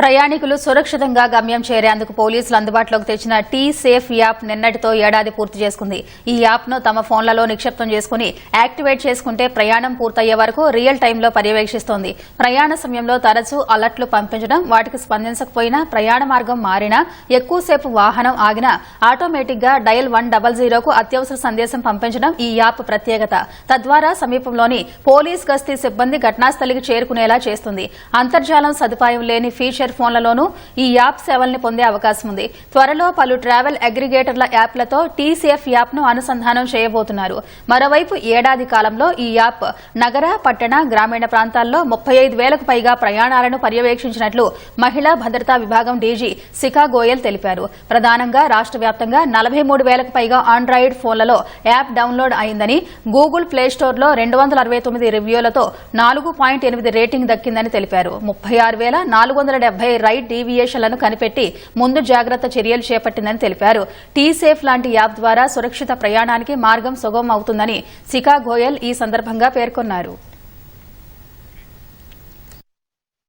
ప్రయాణికులు సురక్షితంగా గమ్యం చేరేందుకు పోలీసులు అందుబాటులోకి తెచ్చిన టీ సేఫ్ యాప్ నిన్నటితో ఏడాది పూర్తి చేసుకుంది. ఈ యాప్ను తమ ఫోన్లలో నిక్షిప్తం చేసుకుని యాక్టివేట్ చేసుకుంటే ప్రయాణం పూర్తయ్యే వరకు రియల్ టైంలో పర్యవేక్షిస్తోంది. ప్రయాణ సమయంలో తరచూ అలర్ట్లు పంపించడం వాటికి స్పందించకపోయినా ప్రయాణ మార్గం మారినా ఎక్కువసేపు వాహనం ఆగినా ఆటోమేటిక్గా డయల్ వన్ డబల్ జీరోకు అత్యవసర సందేశం పంపించడం ఈ యాప్ ప్రత్యేకత. తద్వారా సమీపంలోని పోలీస్ గస్తీ సిబ్బంది ఘటనాస్థలికి చేరుకునేలా చేస్తుంది. అంతర్జాలం సదుపాయం లేని ఫీచర్ ఫోన్లలోనూ ఈ యాప్ సేవల్ని పొందే అవకాశం ఉంది. త్వరలో పలు ట్రావెల్ అగ్రిగేటర్ల యాప్లతో టీసీఎఫ్ యాప్ను అనుసంధానం చేయబోతున్నారు. మరోవైపు ఏడాది కాలంలో ఈ యాప్ నగర పట్టణ గ్రామీణ ప్రాంతాల్లో ముప్పై ఐదు వేలకు పైగా ప్రయాణాలను పర్యవేక్షించినట్లు మహిళా భద్రతా విభాగం డీజీ శిఖా గోయల్ తెలిపారు. ప్రధానంగా రాష్ట్ర వ్యాప్తంగా నలభై మూడు వేలకు పైగా ఆండ్రాయిడ్ ఫోన్లలో యాప్ డౌన్లోడ్ అయిందని గూగుల్ ప్లేస్టోర్లో రెండు వందల అరవై తొమ్మిది రివ్యూలతో నాలుగు పాయింట్ ఎనిమిది రేటింగ్ దక్కిందని తెలిపారు. ముప్పై ఆరు వేల నాలుగు వందల డెబ్బై రైట్ డీవియేషన్లను కనిపెట్టి ముందు జాగ్రత్త చర్యలు చేపట్టిందని తెలిపారు. టీ సేఫ్ లాంటి యాప్ ద్వారా సురక్షిత ప్రయాణానికి మార్గం సుగమం అవుతుందని శిఖా గోయల్ ఈ సందర్భంగా పేర్కొన్నారు.